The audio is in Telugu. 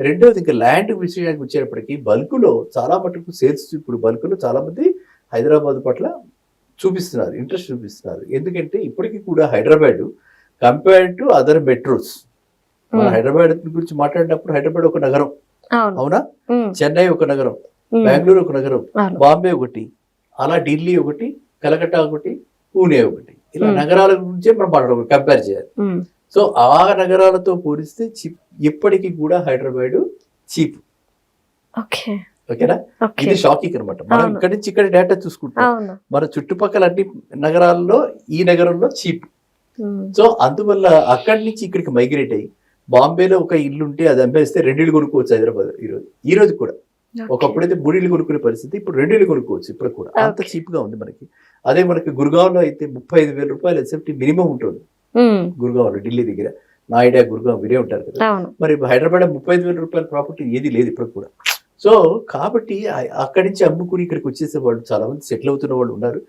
రెండోది ఇంకా ల్యాండ్ విషయానికి వచ్చేటప్పటికి బల్క్లో చాలా మటుకు సేల్స్ ఇప్పుడు బల్క్లో చాలా మంది హైదరాబాద్ పట్ల చూపిస్తున్నారు ఇంట్రెస్ట్ చూపిస్తున్నారు. ఎందుకంటే ఇప్పటికీ కూడా Hyderabad compared to other metros. మన హైదరాబాద్ గురించి మాట్లాడినప్పుడు హైదరాబాద్ ఒక నగరం. అవును. చెన్నై ఒక నగరం బెంగళూరు ఒక నగరం బాంబే ఒకటి అలా ఢిల్లీ ఒకటి కలకట్టా ఒకటి పూణే ఒకటి. ఇలా. నగరాల గురించే మనం మాట్లాడుకో కంపేర్ చేయాలి. సో ఆ నగరాలతో పోలిస్తే చీప్ ఇప్పటికీ కూడా హైదరాబాద్ చీప్. ఓకే. ఓకేనా? ఓకే. ఇది షాకింగ్ అనమాట మనం. ఇక్కడి నుంచి ఇక్కడ డేటా చూసుకుంటాం. మన చుట్టుపక్కల అన్ని నగరాల్లో ఈ నగరంలో చీప్. సో అందువల్ల అక్కడి నుంచి ఇక్కడికి మైగ్రేట్ అయ్యి బాంబేలో ఒక ఇల్లు ఉంటే అది అమ్మేస్తే రెండు ఇల్లు కొనుక్కోవచ్చు హైదరాబాద్ ఈ రోజు ఈ రోజు కూడా. ఒకప్పుడైతే మూడు ఇల్లు కొనుక్కునే పరిస్థితి ఇప్పుడు రెండు ఇల్లు కొనుక్కోవచ్చు. ఇప్పుడు కూడా. అంత. చీప్గా ఉంది మనకి. అదే మనకి గురుగావ్లో అయితే ముప్పై ఐదు వేల రూపాయలు ఎస్ఎఫ్టీ మినిమం ఉంటుంది. గురుగావ్లో ఢిల్లీ దగ్గర నాయిడా గురుగావ్ వినే ఉంటారు కదా. మరి హైదరాబాద్ ముప్పై ఐదు వేల రూపాయల ప్రాపర్టీ ఏది లేదు ఇప్పుడు కూడా. సో కాబట్టి అక్కడి నుంచి అమ్ముకుని ఇక్కడికి వచ్చేసే వాళ్ళు చాలా మంది సెటిల్ అవుతున్న వాళ్ళు ఉన్నారు.